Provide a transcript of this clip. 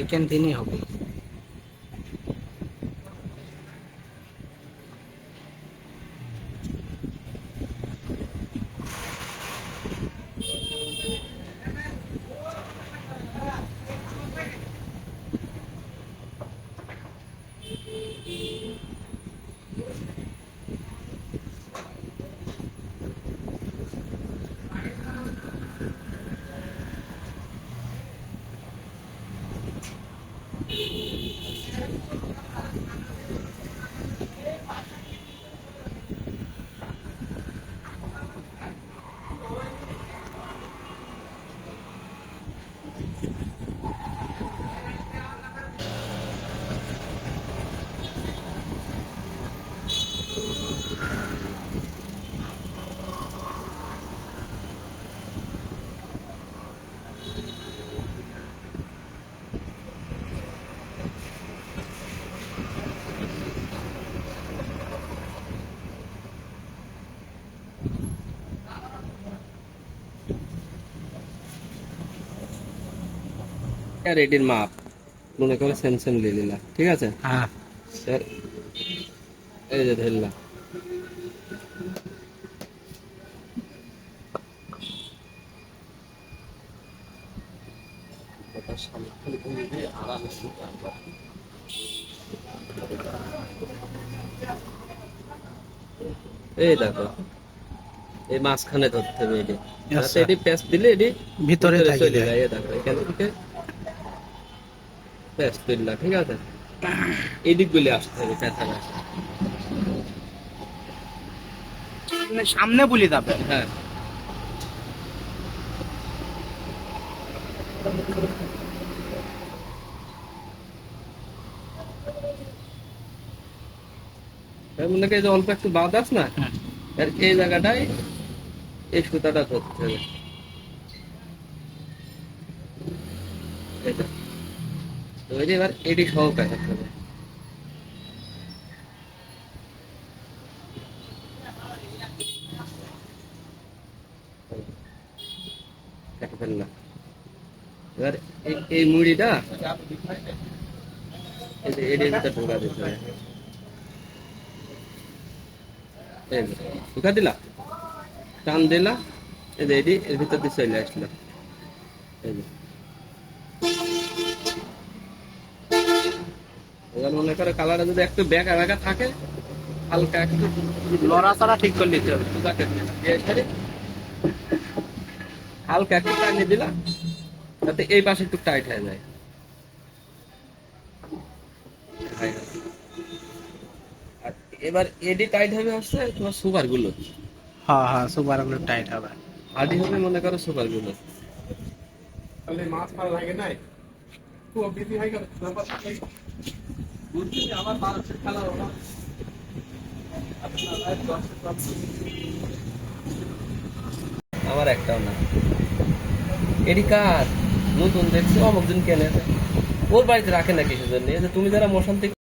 এখান থেকেই হবে। আর এটির মাপ। মনে করে সেম সেম নিয়ে নিলাম ঠিক আছে? হ্যাঁ। স্যার এই যে ধরলাম। এই দেখো এই মাঝখানে ধরতে হবে এটি। এটি প্যাচ দিলে এটি ভিতরে চলে। যায় দেখো এখান থেকে তুললা ঠিক আছে? এই দিকগুলি আসতে হবে গাছ সামনে বলি যাবে হ্যাঁ। মনে যে অল্প একটু বাদ আস না? হুম। আর এই জায়গাটায় এই সুতাটা ধরতে হবে। এটা তো এই যে এবার এটি সহ পেঁচাতে হবে। ফেললাম এবার এই- মুড়িটা এটির ভিতরে ঢোকা দিতে হবে। এই দিলা? টান দিলা? এটি এর ভিতর দিয়ে চলে আসলো। এই এবার মনে করে কালারটা যদি একটু বেঁকা বেঁকা থাকে হালকা একটু লড়াচড়া ঠিক করে নিতে হবে দিয়ে হালকা একটু টানিয়ে দিলাম যাতে এই পাশে একটু টাইট হয়ে যায়। আর এবার এডি টাইট হবে হচ্ছে তোমার সুপারগুলো। হ্যাঁ হ্যাঁ সুপারগুলো টাইট হবে। হাডি হবে মনে করো সুপারগুলো। তাহলে মাছ ভালো লাগে নাই? খুব বিজি হয়ে আমার একটাও না। এটি কার? নতুন দেখছি অমুক দিন কেনে ওর বাড়িতে রাখে না কিছু জন্য তুমি যারা মশান থেকে